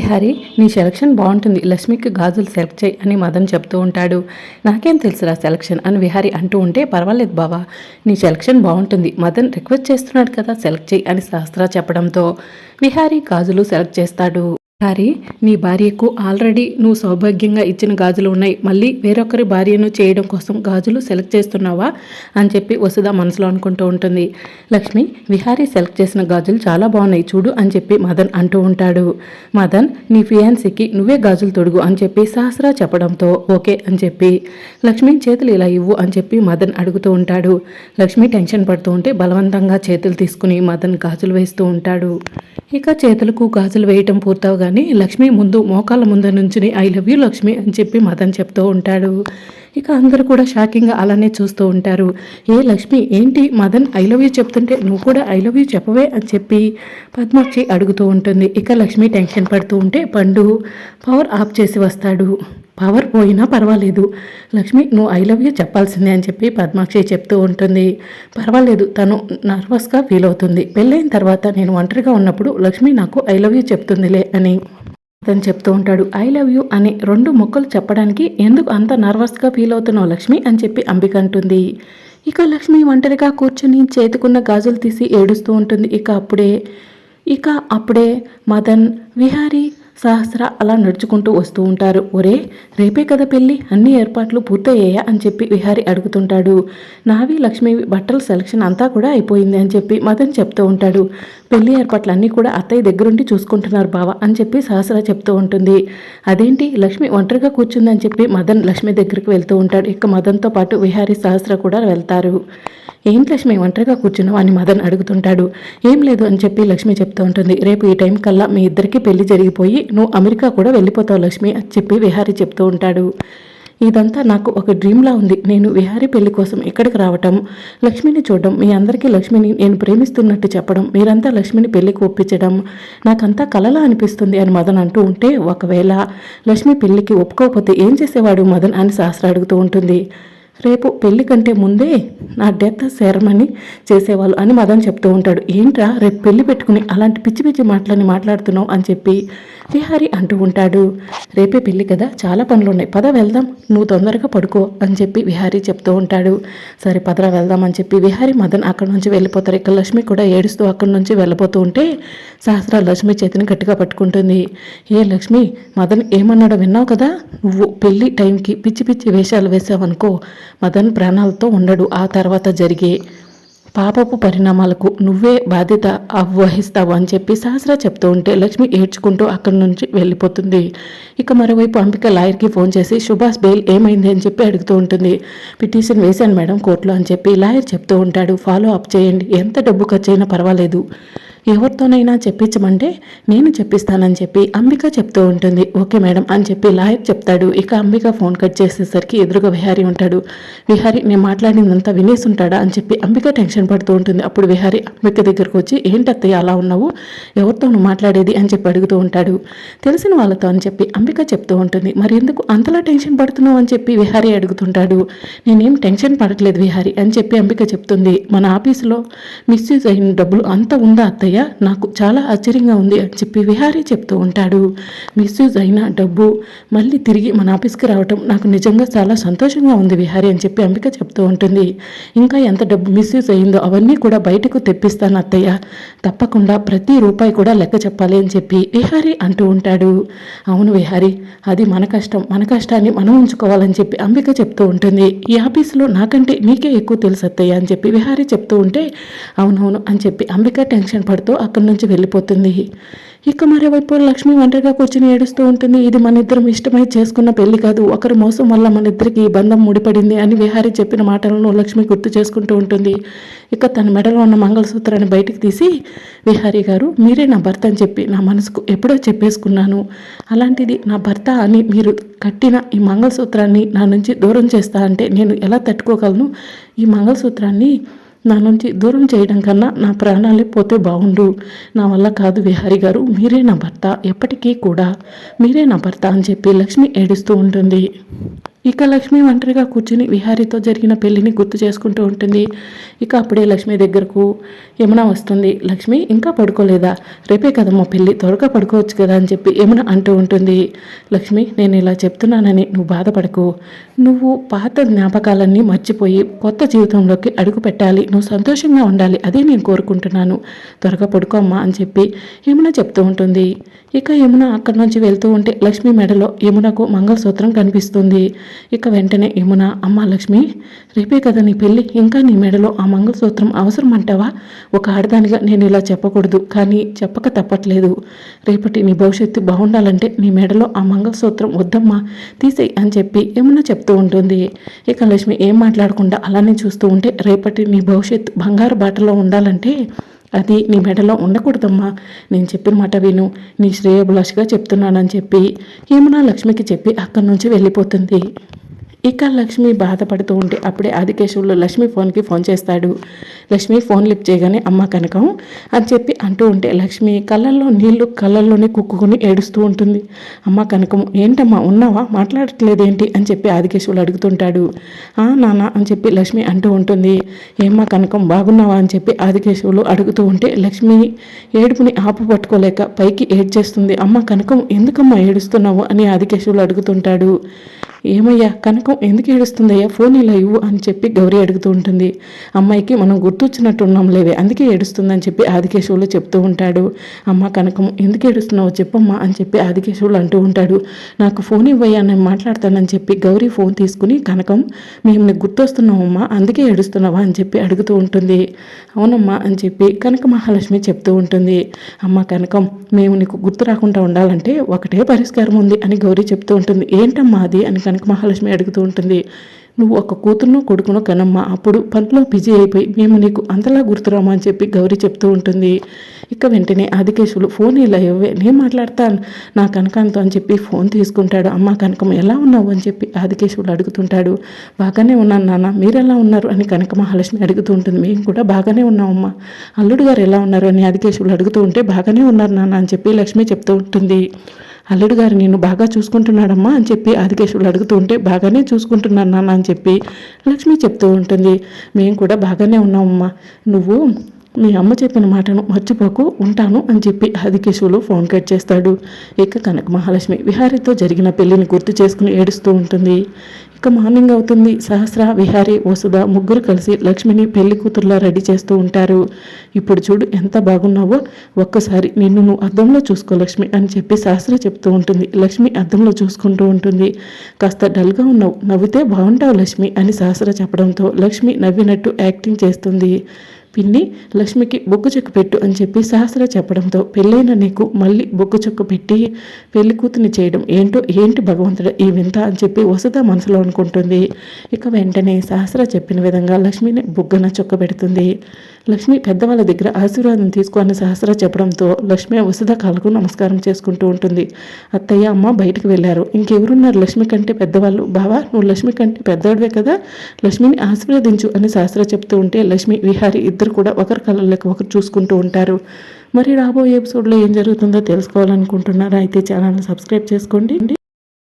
హరి నీ సెలక్షన్ బాగుంటుంది. లక్ష్మికి గాజులు సెలెక్ట్ చేయి అని మదన్ చెప్తూ ఉంటాడు. నాకేం తెలుసురా సెలక్షన్ అని విహారి అంటూ ఉంటే పర్వాలేదు బావా నీ సెలక్షన్ బాగుంటుంది. మదన్ రిక్వెస్ట్ చేస్తున్నాడు కదా సెలెక్ట్ చేయి అని శాస్త్ర చెప్పడంతో. విహారి గాజులు సెలెక్ట్ చేస్తాడు. విహారి నీ భార్యకు ఆల్రెడీ నువ్వు సౌభాగ్యంగా ఇచ్చిన గాజులు ఉన్నాయి. మళ్ళీ వేరొకరి భార్యను చేయడం కోసం గాజులు సెలెక్ట్ చేస్తున్నావా? అని చెప్పి వసుధ మనసులో అనుకుంటూ ఉంటుంది. లక్ష్మి విహారీ సెలెక్ట్ చేసిన గాజులు చాలా బాగున్నాయి. చూడు అని చెప్పి మదన్ అంటూ ఉంటాడు. మదన్ నీ ఫియాన్సీకి నువ్వే గాజులు తొడుగు అని చెప్పి సహస్రా చెప్పడంతో ఓకే అని చెప్పి. లక్ష్మి చేతులు ఇలా ఇవ్వు అని చెప్పి మదన్ అడుగుతూ ఉంటాడు. లక్ష్మి టెన్షన్ పడుతూ ఉంటే బలవంతంగా చేతులు తీసుకుని మదన్ గాజులు వేస్తూ ఉంటాడు. ఇక చేతులకు గాజులు వేయటం పూర్తవగానే లక్ష్మి ముందు మోకాళ్ళ ముందు నుంచుని ఐ లవ్ యూ లక్ష్మి అని చెప్పి మదన్ చెప్తూ ఉంటాడు. ఇక అందరూ కూడా షాకింగ్గా అలానే చూస్తూ ఉంటారు. ఏ లక్ష్మి ఏంటి మదన్ ఐ లవ్ యూ చెప్తుంటే నువ్వు కూడా ఐ లవ్ యూ చెప్పవే అని చెప్పి పద్మాక్షి అడుగుతూ ఉంటుంది. ఇక లక్ష్మి టెన్షన్ పడుతూ ఉంటే పండు పవర్ ఆఫ్ చేసి వస్తాడు. పవర్ పోయినా పర్వాలేదు. లక్ష్మి నువ్వు ఐ లవ్ యూ చెప్పాల్సిందే అని చెప్పి పద్మాక్షి చెప్తూ ఉంటుంది. పర్వాలేదు తను నర్వస్గా ఫీల్ అవుతుంది. పెళ్ళైన తర్వాత నేను ఒంటరిగా ఉన్నప్పుడు లక్ష్మి నాకు ఐ లవ్ యూ చెప్తుందిలే అని అతను చెప్తూ ఉంటాడు. ఐ లవ్ యూ అని రెండు మొక్కలు చెప్పడానికి ఎందుకు అంత నర్వస్గా ఫీల్ అవుతున్నావు లక్ష్మి అని చెప్పి అంబిక అంటుంది. ఇక లక్ష్మి ఒంటరిగా కూర్చొని చేతుకున్న గాజులు తీసి ఏడుస్తూ ఉంటుంది. ఇక అప్పుడే ఇక అప్పుడే మదన్ విహారీ సహస్ర అలా నడుచుకుంటూ వస్తూ ఉంటారు. ఒరే రేపే కదా పెళ్ళి? అన్ని ఏర్పాట్లు పూర్తయ్యాయా? అని చెప్పి విహారి అడుగుతుంటాడు. నావి లక్ష్మి బట్టల సెలక్షన్ అంతా కూడా అయిపోయింది అని చెప్పి మదన్ చెప్తూ ఉంటాడు. పెళ్ళి ఏర్పాట్లు అన్నీ కూడా అత్తయ్య దగ్గరుండి చూసుకుంటున్నారు బావ అని చెప్పి సహస్ర చెప్తూ ఉంటుంది. అదేంటి? లక్ష్మి ఒంటరిగా కూర్చుందని చెప్పి మదన్ లక్ష్మి దగ్గరికి వెళ్తూ ఉంటాడు. ఇక మదన్తో పాటు విహారీ సహస్ర కూడా వెళ్తారు. ఏం లక్ష్మి ఒంటరిగా కూర్చున్నావు? అని మదన్ అడుగుతుంటాడు. ఏం లేదు అని చెప్పి లక్ష్మి చెప్తూ ఉంటుంది. రేపు ఈ టైం కల్లా మీ ఇద్దరికి పెళ్ళి జరిగిపోయి నువ్వు అమెరికా కూడా వెళ్ళిపోతావు లక్ష్మి అని చెప్పి విహారీ చెప్తూ ఉంటాడు. ఇదంతా నాకు ఒక డ్రీమ్లా ఉంది. నేను విహారీ పెళ్ళి కోసం ఇక్కడికి రావటం లక్ష్మిని చూడడం మీ అందరికీ లక్ష్మిని నేను ప్రేమిస్తున్నట్టు చెప్పడం మీరంతా లక్ష్మిని పెళ్ళికి ఒప్పించడం నాకంతా కలలా అనిపిస్తుంది అని మదన్ అంటూ ఉంటే ఒకవేళ లక్ష్మి పెళ్ళికి ఒప్పుకోకపోతే ఏం చేసేవాడు? మదన్ అని శాస్త్ర అడుగుతూ ఉంటుంది. రేపు పెళ్ళి కంటే ముందే నా డెత్ సెరమనీ చేసేవాళ్ళు అని మదన్ చెప్తూ ఉంటాడు. ఏంట్రా రేపు పెళ్ళి పెట్టుకుని అలాంటి పిచ్చి పిచ్చి మాటలని మాట్లాడుతున్నావు అని చెప్పి విహారి అంటూ ఉంటాడు. రేపే పెళ్ళి కదా చాలా పనులు ఉన్నాయి పద వెళ్దాం నువ్వు తొందరగా పడుకో అని చెప్పి విహారి చెప్తూ ఉంటాడు. సరే పదరా వెళ్దాం అని చెప్పి విహారి మదన్ అక్కడి నుంచి వెళ్ళిపోతారు. ఇక లక్ష్మి కూడా ఏడుస్తూ అక్కడి నుంచి వెళ్ళిపోతూ ఉంటే సహస్ర లక్ష్మి చేతిని గట్టిగా పట్టుకుంటుంది. ఏ లక్ష్మి మదన్ ఏమన్నాడో విన్నావు కదా? నువ్వు పెళ్ళి టైంకి పిచ్చి పిచ్చి వేషాలు వేసావనుకో మదన్ ప్రాణాలతో ఉండడు. ఆ తర్వాత జరిగే పాపపు పరిణామాలకు నువ్వే బాధ్యత వహిస్తావు అని చెప్పి సహస్ర చెప్తూ ఉంటే లక్ష్మి ఏడ్చుకుంటూ అక్కడి నుంచి వెళ్ళిపోతుంది. ఇక మరోవైపు అంబిక లాయర్కి ఫోన్ చేసి సుభాష్ బెయిల్ ఏమైంది? అని చెప్పి అడుగుతూ ఉంటుంది. పిటిషన్ వేశాను మేడం కోర్టులో అని చెప్పి లాయర్ చెప్తూ ఉంటాడు. ఫాలో అప్ చేయండి. ఎంత డబ్బు ఖర్చు అయినా పర్వాలేదు. ఎవరితోనైనా చెప్పించమంటే నేను చెప్పిస్తానని చెప్పి అంబిక చెప్తూ ఉంటుంది. ఓకే మేడం అని చెప్పి లాయర్ చెప్తాడు. ఇక అంబిక ఫోన్ కట్ చేసేసరికి ఎదురుగా విహారీ ఉంటాడు. విహారీ నేను మాట్లాడిందంతా వినేసి ఉంటాడా అని చెప్పి అంబిక టెన్షన్ పడుతూ ఉంటుంది. అప్పుడు విహారీ అంబిక దగ్గరకు వచ్చి ఏంటత్తయ్య అలా ఉన్నావు? ఎవరితో నువ్వు మాట్లాడేది? అని చెప్పి అడుగుతూ ఉంటాడు. తెలిసిన వాళ్ళతో అని చెప్పి అంబిక చెప్తూ ఉంటుంది. మరి ఎందుకు అంతలా టెన్షన్ పడుతున్నావు? అని చెప్పి విహారీ అడుగుతుంటాడు. నేనేం టెన్షన్ పడట్లేదు విహారీ అని చెప్పి అంబిక చెప్తుంది. మన ఆఫీసులో మిస్యూజ్ అయిన డబ్బులు అంత ఉందా అత్తయ్య? అత్తయ్య నాకు చాలా ఆశ్చర్యంగా ఉంది అని చెప్పి విహారీ చెప్తూ ఉంటాడు. మిస్యూజ్ అయిన డబ్బు మళ్ళీ తిరిగి మన ఆఫీస్కి రావటం నాకు నిజంగా చాలా సంతోషంగా ఉంది విహారీ అని చెప్పి అంబిక చెప్తూ ఉంటుంది. ఇంకా ఎంత డబ్బు మిస్యూజ్ అయిందో అవన్నీ కూడా బయటకు తెప్పిస్తాను అత్తయ్య. తప్పకుండా ప్రతి రూపాయి కూడా లెక్క చెప్పాలి అని చెప్పి విహారీ అంటూ ఉంటాడు. అవును విహారీ అది మన కష్టం మన కష్టాన్ని మనం ఉంచుకోవాలని చెప్పి అంబిక చెప్తూ ఉంటుంది. ఈ ఆఫీసులో నాకంటే నీకే ఎక్కువ తెలుసు అత్తయ్య అని చెప్పి విహారీ చెప్తూ ఉంటే అవునవును అని చెప్పి అంబిక టెన్షన్ పడుతుంది బాధతో అక్కడి నుంచి వెళ్ళిపోతుంది. ఇక మరోవైపు లక్ష్మి ఒంటరిగా కూర్చుని ఏడుస్తూ ఉంటుంది. ఇది మన ఇద్దరం ఇష్టమై చేసుకున్న పెళ్ళి కాదు. ఒకరి మోసం వల్ల మన ఇద్దరికి ఈ బంధం ముడిపడింది అని విహారి చెప్పిన మాటలను లక్ష్మి గుర్తు చేసుకుంటూ ఉంటుంది. ఇక తన మెడలో ఉన్న మంగళసూత్రాన్ని బయటకు తీసి విహారీ గారు మీరే నా భర్త అని చెప్పి నా మనసుకు ఎప్పుడో చెప్పేసుకున్నాను. అలాంటిది నా భర్త అని మీరు కట్టిన ఈ మంగళసూత్రాన్ని నా నుంచి దూరం చేస్తా అంటే నేను ఎలా తట్టుకోగలను? ఈ మంగళసూత్రాన్ని నా నుంచి దూరం చేయడం కన్నా నా ప్రాణాలే పోతే బాగుండు. నా వల్ల కాదు విహారి గారు మీరే నా భర్త ఎప్పటికీ కూడా మీరే నా భర్త అని చెప్పి లక్ష్మి ఏడుస్తూ ఉంటుంది. ఇక లక్ష్మి ఒంటరిగా కూర్చుని విహారీతో జరిగిన పెళ్ళిని గుర్తు చేసుకుంటూ ఉంటుంది. ఇక అప్పుడే లక్ష్మి దగ్గరకు యమున వస్తుంది. లక్ష్మి ఇంకా పడుకోలేదా? రేపే కదమ్మా పెళ్ళి త్వరగా పడుకోవచ్చు కదా అని చెప్పి యమున అంటూ ఉంటుంది. లక్ష్మి నేను ఇలా చెప్తున్నానని నువ్వు బాధపడకు. నువ్వు పాత జ్ఞాపకాలన్నీ మర్చిపోయి కొత్త జీవితంలోకి అడుగు పెట్టాలి. నువ్వు సంతోషంగా ఉండాలి. అదే నేను కోరుకుంటున్నాను. త్వరగా పడుకోమ్మా అని చెప్పి యమున చెప్తూ ఉంటుంది. ఇక యమున అక్కడి నుంచి వెళ్తూ ఉంటే లక్ష్మి మెడలో యమునకు మంగళసూత్రం కనిపిస్తుంది. ఇక వెంటనే యమున అమ్మ లక్ష్మి రేపే కదా నీ పెళ్ళి ఇంకా నీ మెడలో ఆ మంగళసూత్రం అవసరం అంటావా ఒక ఆడదానిగా నేను ఇలా చెప్పకూడదు కానీ చెప్పక తప్పట్లేదు. రేపటి నీ భవిష్యత్తు బాగుండాలంటే నీ మెడలో ఆ మంగళసూత్రం వద్దమ్మా తీసేయి అని చెప్పి యమున చెప్తూ ఉంటుంది. ఇక లక్ష్మి ఏం మాట్లాడకుండా అలానే చూస్తూ ఉంటే రేపటి నీ భవిష్యత్తు బంగారు బాటలో ఉండాలంటే అది నీ మెడలో ఉండకూడదమ్మా. నేను చెప్పిన మాట విను. నీ శ్రేయభిలాషిగా చెప్తున్నానని చెప్పి యమున లక్ష్మికి చెప్పి అక్కడి నుంచి వెళ్ళిపోతుంది. ఇక లక్ష్మి బాధపడుతూ ఉంటే అప్పుడే ఆదికేశవులు లక్ష్మి ఫోన్కి ఫోన్ చేస్తాడు. లక్ష్మి ఫోన్ లిఫ్ట్ చేయగానే అమ్మ కనకం అని చెప్పి అంటూ ఉంటే లక్ష్మి కళ్ళల్లో నీళ్ళు కళ్ళల్లోనే కుక్కుని ఏడుస్తూ ఉంటుంది. అమ్మ కనకం ఏంటమ్మా ఉన్నావా? మాట్లాడట్లేదేంటి? అని చెప్పి ఆదికేశవులు అడుగుతుంటాడు. ఆ నాన్న అని చెప్పి లక్ష్మి అంటూ ఉంటుంది. ఏమ్మా కనకం బాగున్నావా? అని చెప్పి ఆదికేశవులు అడుగుతూ ఉంటే లక్ష్మి ఏడుపుని ఆపు పట్టుకోలేక పైకి ఏడ్చేస్తుంది. అమ్మ కనకం ఎందుకమ్మా ఏడుస్తున్నావు? అని ఆదికేశవులు అడుగుతుంటాడు. ఏమయ్యా కనకం ఎందుకు ఏడుస్తుందయ్యా? ఫోన్ ఇలా ఇవ్వు అని చెప్పి గౌరీ అడుగుతూ ఉంటుంది. అమ్మాయికి మనం గుర్తు గుర్తొచ్చినట్టున్నాం లేవే. అందుకే ఏడుస్తుందని చెప్పి ఆదికేశవులు చెప్తూ ఉంటాడు. అమ్మ కనకం ఎందుకు ఏడుస్తున్నావో? చెప్పమ్మా అని చెప్పి ఆదికేశవులు అంటూ ఉంటాడు. నాకు ఫోన్ ఇవ్వయ్యా నేను మాట్లాడతానని చెప్పి గౌరీ ఫోన్ తీసుకుని కనకం మేము గుర్తొస్తున్నామమ్మా అందుకే ఏడుస్తున్నావా అని చెప్పి అడుగుతూ ఉంటుంది. అవునమ్మా అని చెప్పి కనక మహాలక్ష్మి చెప్తూ ఉంటుంది. అమ్మ కనకం మేము నీకు గుర్తు రాకుండా ఉండాలంటే ఒకటే పరిష్కారం ఉంది అని గౌరీ చెప్తూ ఉంటుంది. ఏంటమ్మా అది? అని కనక మహాలక్ష్మి అడుగుతూ ఉంటుంది. నువ్వు ఒక కూతురును కొడుకును కనమ్మా. అప్పుడు పనిలో బిజీ అయిపోయి మేము నీకు అంతలా గుర్తురామా అని చెప్పి గౌరీ చెప్తూ ఉంటుంది. ఇక వెంటనే ఆదికేశులు ఫోన్ ఇలా ఇవ్వే నేను మాట్లాడతాను. నా కనకంతో అని చెప్పి ఫోన్ తీసుకుంటాడు. అమ్మ కనకం ఎలా ఉన్నావు? అని చెప్పి ఆదికేశులు అడుగుతుంటాడు. బాగానే ఉన్నాను నాన్న. మీరు ఎలా ఉన్నారు? అని కనక మహాలక్ష్మి అడుగుతూ ఉంటుంది. మేము కూడా బాగానే ఉన్నామమ్మా. అల్లుడు గారు ఎలా ఉన్నారు? అని ఆదికేశులు అడుగుతూ ఉంటే బాగానే ఉన్నారు నాన్న అని చెప్పి లక్ష్మి చెప్తూ ఉంటుంది. అల్లుడు గారు నేను బాగా చూసుకుంటున్నాడమ్మా అని చెప్పి ఆదికేశ్వరుడు అడుగుతూ ఉంటే బాగానే చూసుకుంటున్నాను నాన్న అని చెప్పి లక్ష్మి చెప్తూ ఉంటుంది. మేము కూడా బాగానే ఉన్నామమ్మా. నువ్వు మీ అమ్మ చెప్పిన మాటను మర్చిపోకు ఉంటాను అని చెప్పి ఆదికేశవులు ఫోన్ కట్ చేస్తాడు. ఇక కనక మహాలక్ష్మి విహారీతో జరిగిన పెళ్ళిని గుర్తు చేసుకుని ఏడుస్తూ ఉంటుంది. ఇక మార్నింగ్ అవుతుంది. సహస్ర విహారీ వసుధ ముగ్గురు కలిసి లక్ష్మిని పెళ్ళి కూతురులా రెడీ చేస్తూ ఉంటారు. ఇప్పుడు చూడు ఎంత బాగున్నావో. ఒక్కసారి నిన్ను నువ్వు అద్దంలో చూసుకో లక్ష్మి అని చెప్పి సహస్ర చెప్తూ ఉంటుంది. లక్ష్మి అద్దంలో చూసుకుంటూ ఉంటుంది. కాస్త డల్గా ఉన్నావు. నవ్వితే బాగుంటావు లక్ష్మి అని సహస్ర చెప్పడంతో లక్ష్మి నవ్వినట్టు యాక్టింగ్ చేస్తుంది. పిన్ని లక్ష్మికి బొగ్గు చెక్కు పెట్టు అని చెప్పి సహస్ర చెప్పడంతో పెళ్ళైన నీకు మళ్ళీ బొగ్గు చెక్కు పెట్టి పెళ్ళి కూతుని చేయడం ఏంటో ఏంటి భగవంతుడు ఈ వింత అని చెప్పి వసుధ మనసులో అనుకుంటుంది. ఇక వెంటనే సహస్ర చెప్పిన విధంగా లక్ష్మిని బొగ్గన చొక్క పెడుతుంది. లక్ష్మి పెద్దవాళ్ళ దగ్గర ఆశీర్వాదం తీసుకుని సహస్ర చెప్పడంతో లక్ష్మి వసుధ కాలకు నమస్కారం చేసుకుంటూ ఉంటుంది. అత్తయ్య అమ్మ బయటకు వెళ్ళారు. ఇంకెవరున్నారు? లక్ష్మి కంటే పెద్దవాళ్ళు. బావా నువ్వు లక్ష్మి కంటే పెద్దవాడివే కదా? లక్ష్మిని ఆశీర్వదించు అని సహస్ర చెప్తూ ఉంటే లక్ష్మి విహారి ఇద్దరు ఇద్దరు కూడా ఒకరి కళ్ళలోకి ఒకరు చూసుకుంటూ ఉంటారు. మరి రాబోయే ఎపిసోడ్లో ఏం జరుగుతుందో తెలుసుకోవాలనుకుంటున్నారా? అయితే ఛానల్ని సబ్స్క్రైబ్ చేసుకోండి.